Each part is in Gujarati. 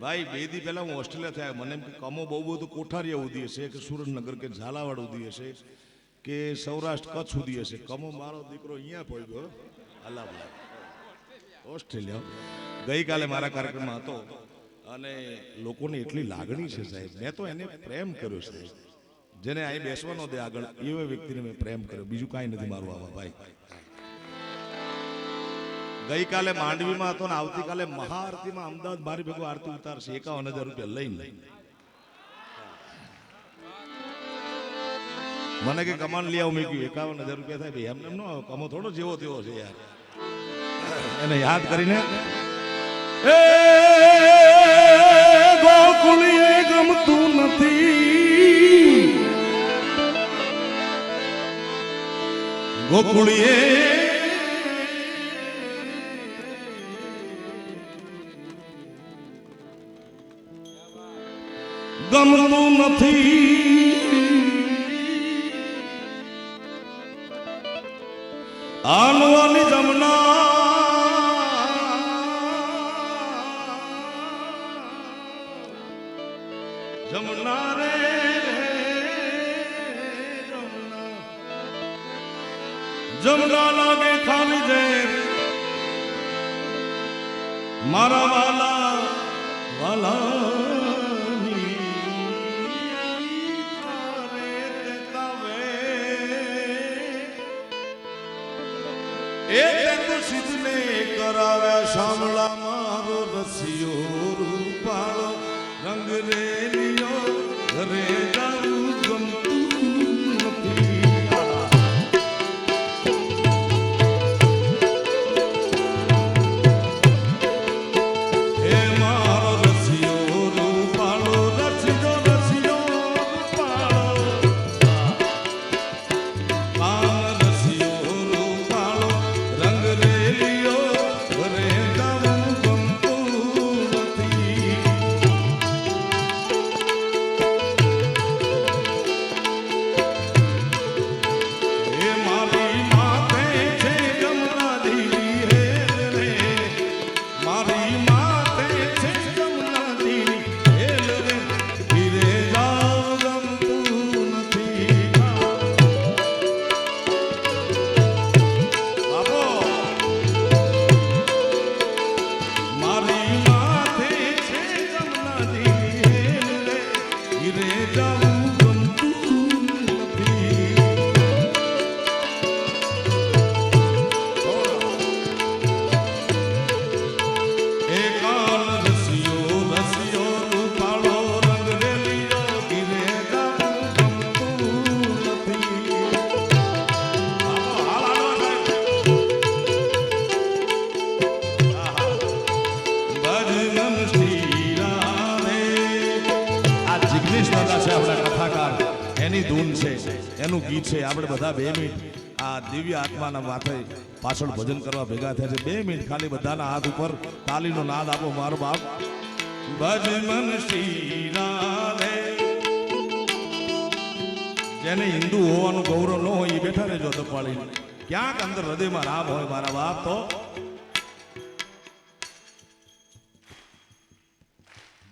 ભાઈ, બે દી પહેલા હું ઓસ્ટ્રેલિયા થયા. મને કમો બહુ બધું કોઠારીયા ઉધી હશે કે સુરેન્દ્રનગર કે ઝાલાવાડ ઉધી હશે કે સૌરાષ્ટ્ર કચ્છ સુધી હશે. કમો મારો દીકરો અહીંયા પડ્યો અલા બલા ઓસ્ટ્રેલિયા. ગઈકાલે મારા કાર્યક્રમમાં હતો. અને લોકોની એટલી લાગણી છે સાહેબ. મેં તો એને પ્રેમ કર્યો સાહેબ. જેને અહીં બેસવાનો દે આગળ, એવા વ્યક્તિને મેં પ્રેમ કર્યો. બીજું કાંઈ નથી મારું આવા, ભાઈ. ગઈકાલે માંડવીમાં હતો ને આવતીકાલે મહાઆરતીમાં અમદાવાદ મારી ભેગું આરતી ઉતારશે. એકાવન હજાર રૂપિયા લઈને. મને કે કમાન લઈ આવું. મેં કહ્યું એકાવન હજાર રૂપિયા થાય. ભાઈ, એમને એમનો કમો થોડો જેવો તેવો છે યાર. એને યાદ કરીને, એ, ગોકુળીએ ગમતું નથી. ગોકુળીએ નથી. આનવાની જમના. જમના રે જમના. લાગે ખાલી જય મારા વાલા વાલાની મારો રસિયો રૂપાળો રંગ રેલિયો ઘરે આપણે બધા બે મિનિટ આ દિવ્ય આત્માના માથે પાછળ ભજન કરવા ભેગા થયા છે. બે મિનિટ ખાલી બધાના હાથ ઉપર તાલીનો નાદ આપો, મારો બાપ. ભજમન શ્રી જેને હિન્દુ હોવાનું ગૌરવ ન હોય એ બેઠા રહેજો દપાળી ક્યાંક અંદર હૃદયમાં રામ હોય, મારા બાપ, તો.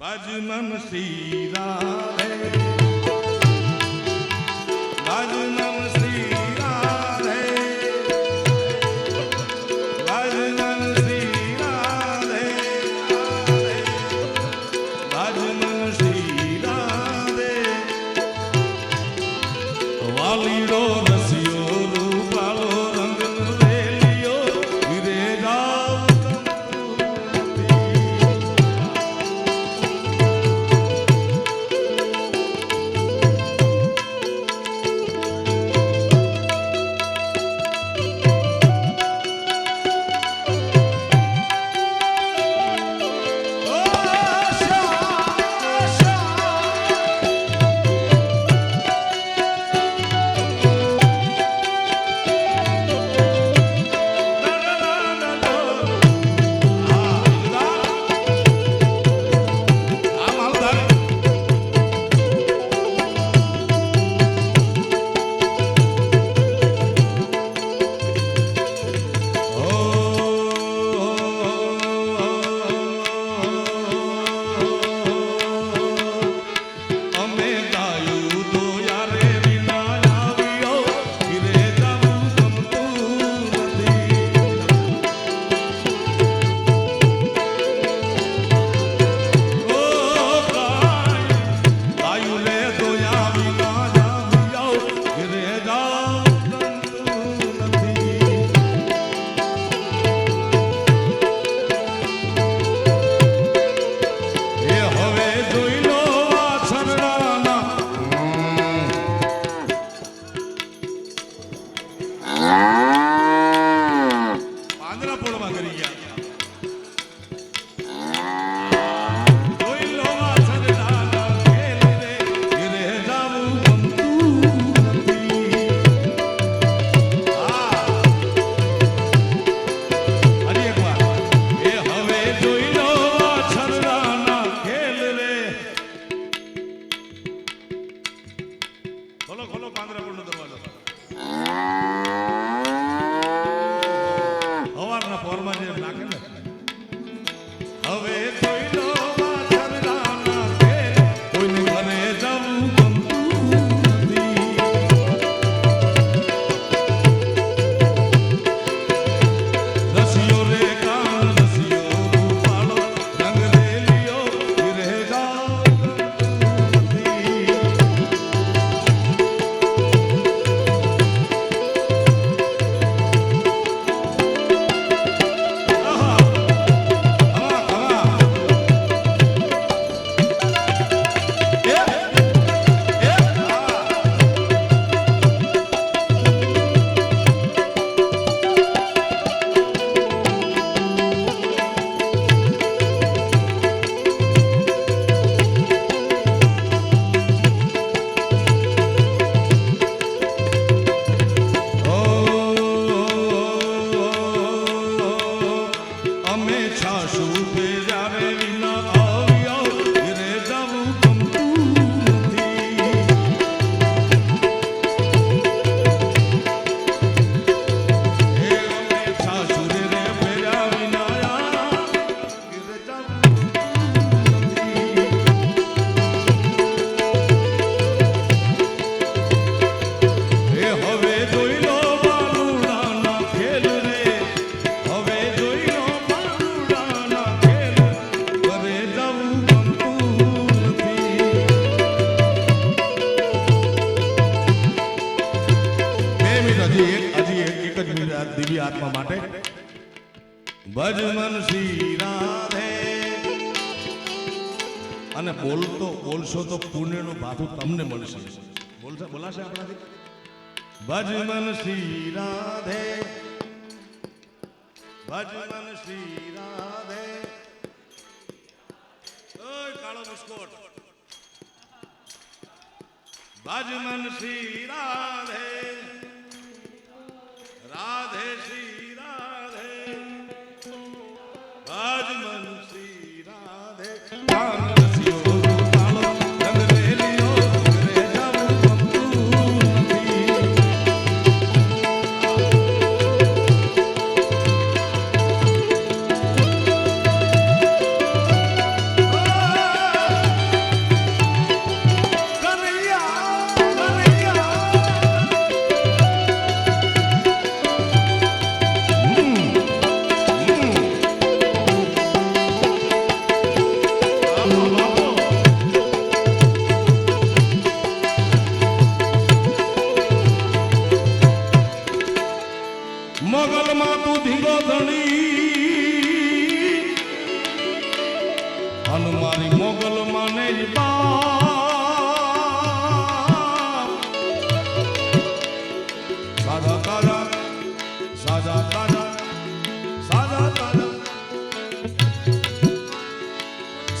ભજમન શ્રી રાધે બોલશો તો પુણ્યનું ભાથું તમને મળશે બોલશે બોલાશે આપણાથી? ભજ શ્રી રાધે. ભજ શ્રી રાધે. કાળો મુસ્કોટ ભજ મન શ્રી રાધે.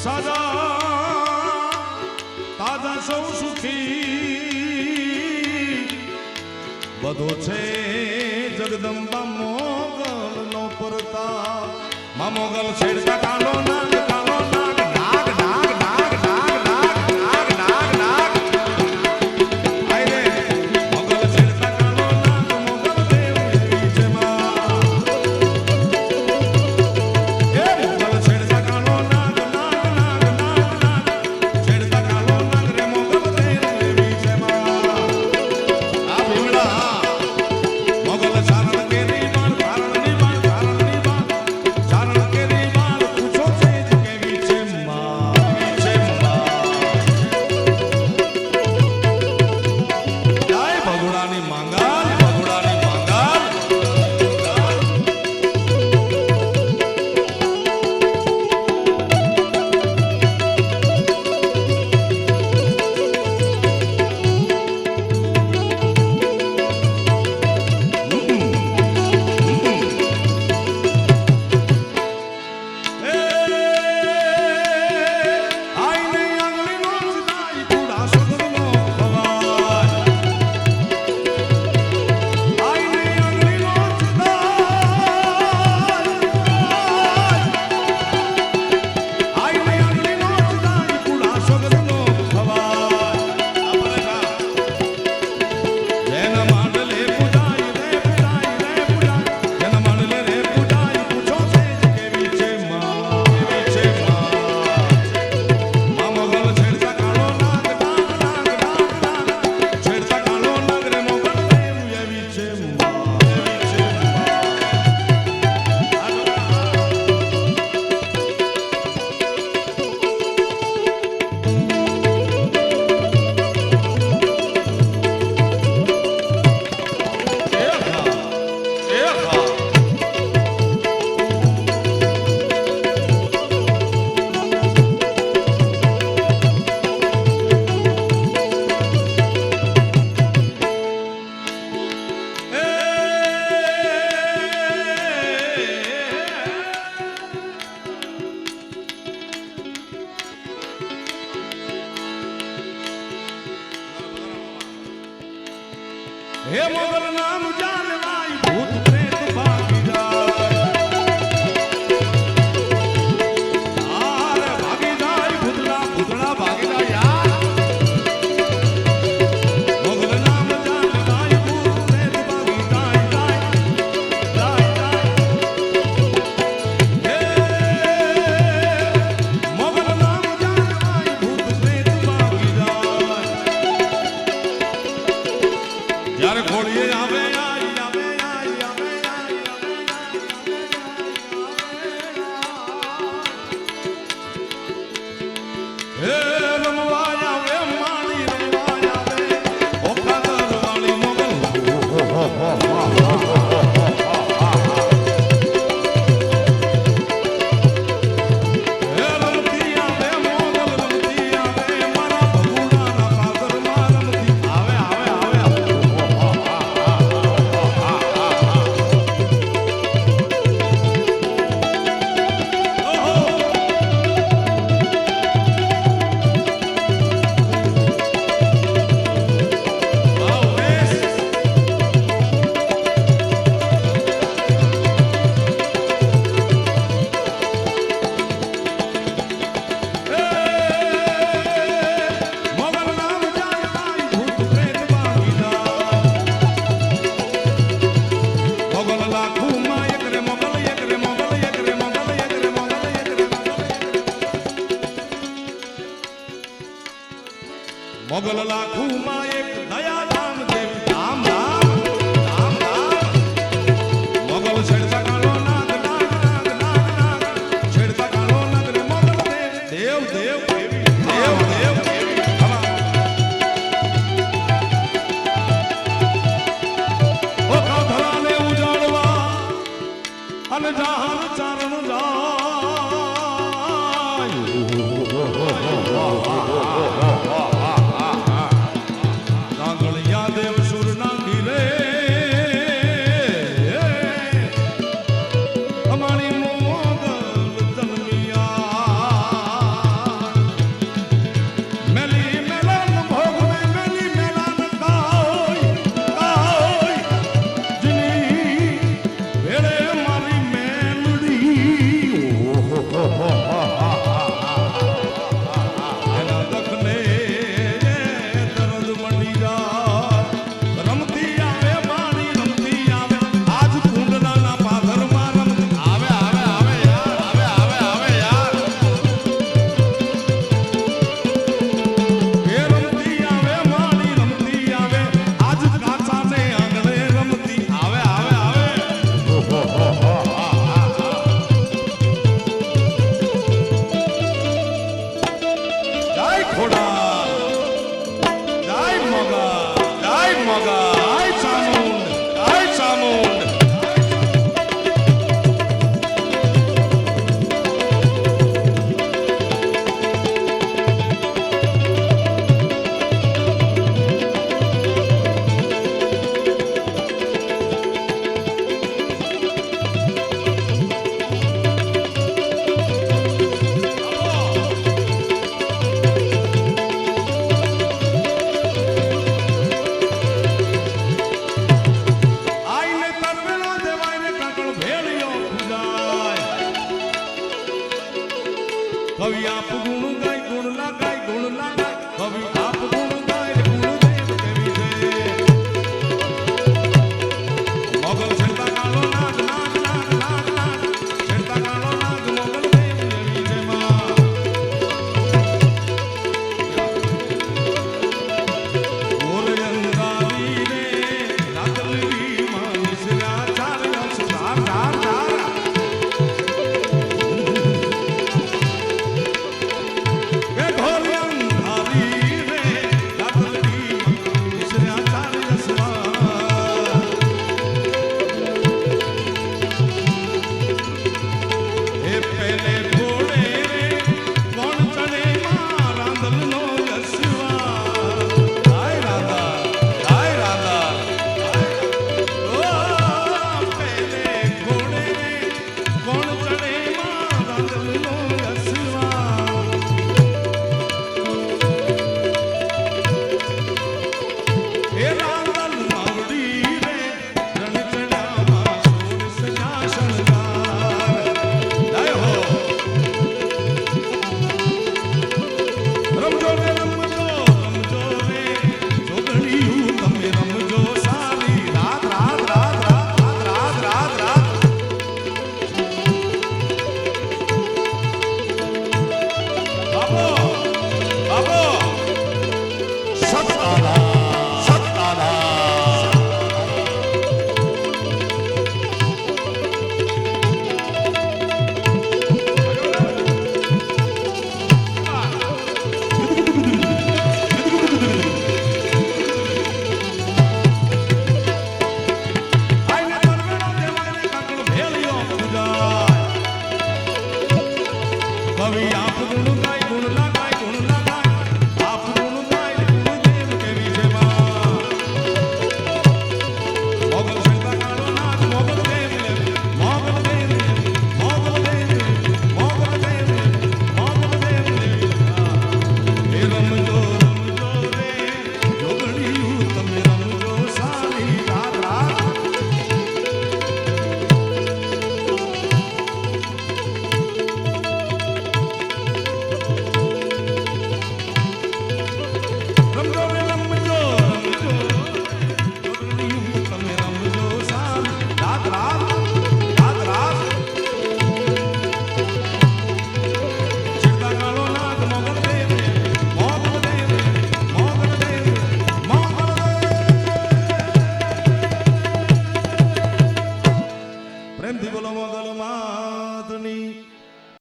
સદા, તાજા સૌ સુખી. બધો છે જગદંબા મોગલ નો પરતા. મા મોગલ છેડતા કાનો નાગતા મોગલ લાખુમાં ગુણનું ગાય ગુણના ગાય ગુણના